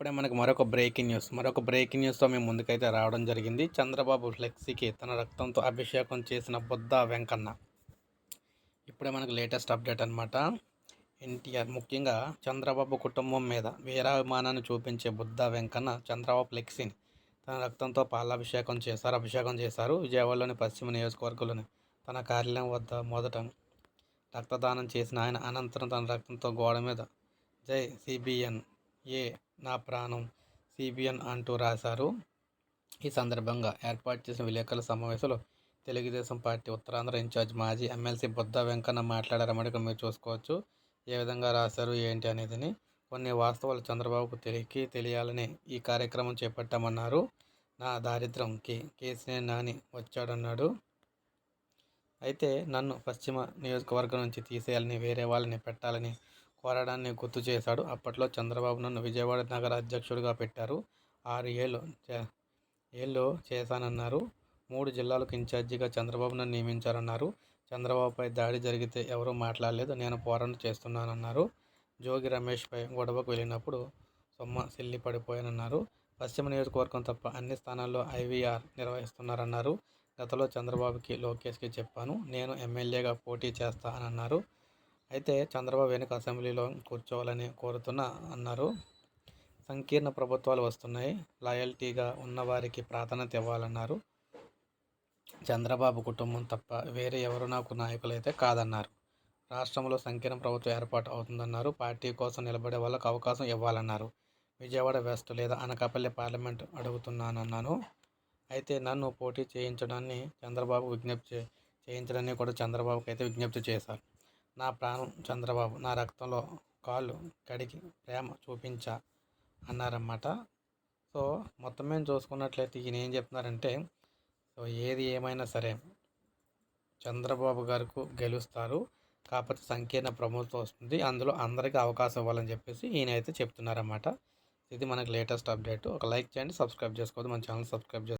ఇప్పుడే మనకు మరొక బ్రేకింగ్ న్యూస్ మరొక బ్రేకింగ్ న్యూస్తో మేము ముందుకైతే రావడం జరిగింది. చంద్రబాబు ఫ్లెక్సీకి తన రక్తంతో అభిషేకం చేసిన బుద్ధ వెంకన్న. ఇప్పుడే మనకు లేటెస్ట్ అప్డేట్ అనమాట ఎన్టీఆర్ ముఖ్యంగా చంద్రబాబు కుటుంబం మీద వీరాభిమానాన్ని చూపించే బుద్ధ వెంకన్న చంద్రబాబు ఫ్లెక్సీని తన రక్తంతో పాలాభిషేకం చేశారు. అభిషేకం చేశారు. విజయవాడలోని పశ్చిమ నియోజకవర్గంలోని తన కార్యాలయం వద్ద మొదట రక్తదానం చేసిన ఆయన. అనంతరం తన రక్తంతో గోడ మీద జై సిబిఎన్ ఏ నా ప్రాణం? సిబిఎన్ అంటూ రాశారు. ఈ సందర్భంగా ఏర్పాటు చేసిన విలేకరుల సమావేశంలో తెలుగుదేశం పార్టీ ఉత్తరాంధ్ర ఇన్ఛార్జ్ మాజీ ఎమ్మెల్సీ బుద్ధ వెంకన్న మాట్లాడారన్నమాట ఇక్కడ మీరు చూసుకోవచ్చు. ఏ విధంగా రాశారు? ఏంటి అనేదిని కొన్ని వాస్తవాలు చంద్రబాబుకు తెలియకి తెలియాలని ఈ కార్యక్రమం చేపట్టామన్నారు. నా దారిద్ర్యంకి కేసీఆర్ నాని వచ్చాడన్నాడు. అయితే నన్ను పశ్చిమ నియోజకవర్గం నుంచి తీసేయాలని వేరే వాళ్ళని పెట్టాలని కోరడాన్ని గుర్తు చేశాడు. అప్పట్లో చంద్రబాబు నన్ను విజయవాడ నగర అధ్యక్షుడిగా పెట్టారు. ఆరు ఏళ్ళు ఏళ్ళు చేశానన్నారు. మూడు జిల్లాలకు ఇన్ఛార్జిగా చంద్రబాబు నన్ను నియమించారన్నారు. చంద్రబాబుపై దాడి జరిగితే ఎవరూ మాట్లాడలేదు. నేను పోరాటం చేస్తున్నానన్నారు. జోగి రమేష్పై గొడవకు వెళ్ళినప్పుడు సొమ్మ సిల్లి పడిపోయానన్నారు. పశ్చిమ నియోజకవర్గం తప్ప అన్ని స్థానాల్లో ఐవీఆర్ నిర్వహిస్తున్నారన్నారు. గతంలో చంద్రబాబుకి లోకేష్కి చెప్పాను. నేను ఎమ్మెల్యేగా పోటీ చేస్తా అని అన్నారు అయితే చంద్రబాబు వెనుక అసెంబ్లీలో కూర్చోవాలని కోరుతున్నా అన్నారు. సంకీర్ణ ప్రభుత్వాలు వస్తున్నాయి. లాయల్టీగా ఉన్నవారికి ప్రాధాన్యత ఇవ్వాలన్నారు. చంద్రబాబు కుటుంబం తప్ప వేరే ఎవరు నాకు నాయకులైతే కాదన్నారు. రాష్ట్రంలో సంకీర్ణ ప్రభుత్వం ఏర్పాటు అవుతుందన్నారు. పార్టీ కోసం నిలబడే వాళ్ళకు అవకాశం ఇవ్వాలన్నారు. విజయవాడ వెస్ట్ లేదా అనకాపల్లి పార్లమెంట్ అడుగుతున్నానన్నాను. అయితే నన్ను పోటీ చేయించడాన్ని చంద్రబాబు విజ్ఞప్తి చేయించడాన్ని కూడా చంద్రబాబుకి అయితే విజ్ఞప్తి చేశారు. నా ప్రాణం చంద్రబాబు నా రక్తంలో కాళ్ళు కడిగి ప్రేమ చూపించా అన్నారన్నమాట. సో మొత్తం మేము చూసుకున్నట్లయితే ఈయన ఏం చెప్తున్నారంటే సో ఏది ఏమైనా సరే చంద్రబాబు గారికి గెలుస్తారు. కాకపోతే సంకీర్ణ ప్రభుత్వం వస్తుంది. అందులో అందరికీ అవకాశం ఇవ్వాలని చెప్పేసి ఈయన అయితే చెప్తున్నారన్నమాట. ఇది మనకు లేటెస్ట్ అప్డేట్. ఒక లైక్ చేయండి సబ్స్క్రైబ్ చేసుకోవద్దు. మన ఛానల్ సబ్స్క్రైబ్ చేసుకోండి